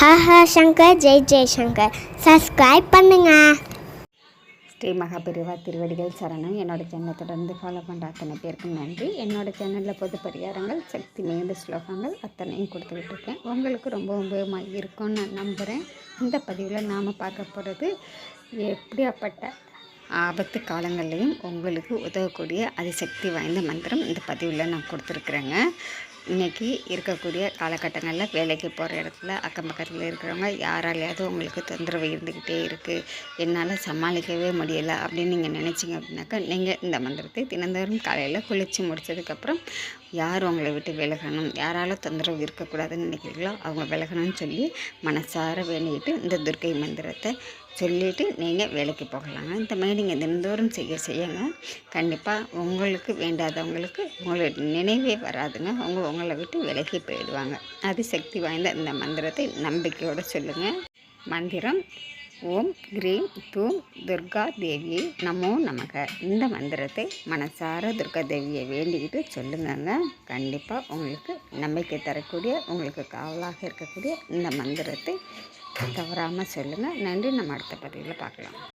Haha Shankar Jai Jaishankar subscribe பண்ணுங்க. ஸ்ரீ மகாபெரிவா திருவடிகள் சரணம். என்னோட சேனலை தொடர்ந்து ஃபாலோ பண்ணுற அத்தனை பேருக்கும் நன்றி. என்னோட சேனலில் பொது பரிகாரங்கள் சக்தி மிகுந்த ஸ்லோகங்கள் அத்தனையும் கொடுத்துக்கிட்டு இருக்கேன் உங்களுக்கு ரொம்ப உபயோகமாக இருக்கும்னு நான் நம்புகிறேன் இந்த பதிவில் நாம் பார்க்க போகிறது எப்படியாப்பட்ட ஆபத்து காலங்கள்லையும் உங்களுக்கு உதவக்கூடிய அதிசக்தி வாய்ந்த மந்திரம் இந்த பதிவில் நான் கொடுத்துருக்குறேங்க. இன்றைக்கி இருக்கக்கூடிய காலகட்டங்களில் வேலைக்கு போகிற இடத்துல அக்கம் பக்கத்தில் இருக்கிறவங்க யாராலையாவது உங்களுக்கு தொந்தரவு இருந்துக்கிட்டே இருக்குது என்னால் சமாளிக்கவே முடியலை அப்படின்னு நீங்கள் நினச்சிங்க அப்படின்னாக்கா நீங்கள் இந்த மந்திரத்தை தினந்தோறும் காலையில் குளித்து முடிச்சதுக்கப்புறம் யார் உங்களை விட்டு விலகணும்? யாரால் தொந்தரவு இருக்கக்கூடாதுன்னு நினைக்கிறீங்களோ அவங்க விலகணும்னு சொல்லி மனசார வேண்டிக்கிட்டு இந்த துர்க்கை மந்திரத்தை சொல்லிவிட்டு நீங்கள் வேலைக்கு போகலாங்க. இந்த மாதிரி நீங்கள் தினந்தோறும் செய்ய செய்யுங்க. கண்டிப்பாக உங்களுக்கு வேண்டாதவங்களுக்கு உங்களோட நினைவே வராதுங்க. அவங்க உங்களை விட்டு விலகி போயிடுவாங்க. அது சக்தி வாய்ந்த இந்த மந்திரத்தை நம்பிக்கையோடு சொல்லுங்கள் மந்திரம் ஓம் கிரீம் தூம் துர்கா தேவியை நமோ நமக. இந்த மந்திரத்தை மனசார துர்கா தேவியை வேண்டிக்கிட்டு சொல்லுங்கங்க. கண்டிப்பாக உங்களுக்கு நம்பிக்கை தரக்கூடிய உங்களுக்கு காவலாக இருக்கக்கூடிய இந்த மந்திரத்தை தவறாமல் சொல்லுங்கள் நன்றி. நம்ம அடுத்த பதிவில் பார்க்கலாம்.